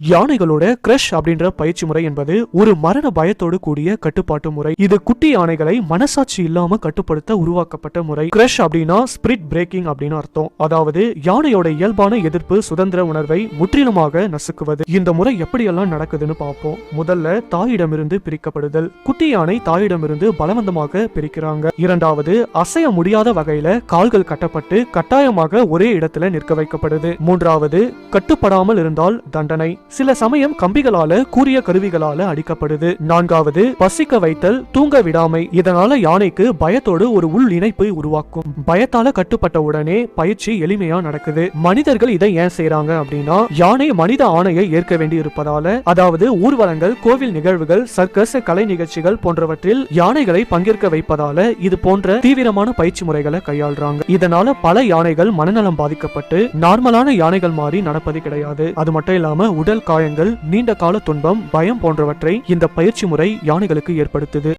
யானைகளோட crush அப்படின்ற பயிற்சி முறை என்பது ஒரு மரண பயத்தோடு கூடிய கட்டுப்பாட்டு முறை. இது குட்டி யானைகளை மனசாட்சி இல்லாம கட்டுப்படுத்த உருவாக்கப்பட்ட முறை. கிரஷ் அப்படின்னா ஸ்பிரிட் பிரேக்கிங் அப்படின்னு அர்த்தம். அதாவது யானையோட இயல்பான எதிர்ப்பு சுதந்திர உணர்வை முற்றிலுமாக நசுக்குவது. இந்த முறை எப்படியெல்லாம் நடக்குதுன்னு பார்ப்போம். முதல்ல தாயிடமிருந்து பிரிக்கப்படுதல். குட்டி யானை தாயிடமிருந்து பலவந்தமாக பிரிக்கிறாங்க. இரண்டாவது அசைய முடியாத வகையில கால்கள் கட்டப்பட்டு கட்டாயமாக ஒரே இடத்துல நிற்க வைக்கப்படுது. மூன்றாவது கட்டுப்படாமல் இருந்தால் தண்டனை. சில சமயம் கம்பிகளால கூறிய கருவிகளால அடிக்கப்படுது. நான்காவது பசிக்க வைத்தல் தூங்க விடாமை. இதனால யானைக்கு பயத்தோடு ஒரு உள் இணைப்பை உருவாக்கும். பயத்தால கட்டுப்பட்ட உடனே பயிற்சி எளிமையா நடக்குது. மனிதர்கள் இதை ஏன் செய்யறாங்க அப்படின்னா யானை மனித ஆணையை ஏற்க வேண்டி இருப்பதால அதாவது ஊர்வலங்கள் கோவில் நிகழ்வுகள் சர்க்கஸ் கலை நிகழ்ச்சிகள் போன்றவற்றில் யானைகளை பங்கேற்க வைப்பதால இது போன்ற தீவிரமான பயிற்சி முறைகளை கையாள்றாங்க. இதனால பல யானைகள் மனநலம் பாதிக்கப்பட்டு நார்மலான யானைகள் மாதிரி நடப்பது கிடையாது. அது மட்டும் இல்லாம உடல் உடல் காயங்கள் நீண்ட கால துன்பம் பயம் போன்றவற்றை இந்த பயிற்சி முறை யானைகளுக்கு ஏற்படுத்துது.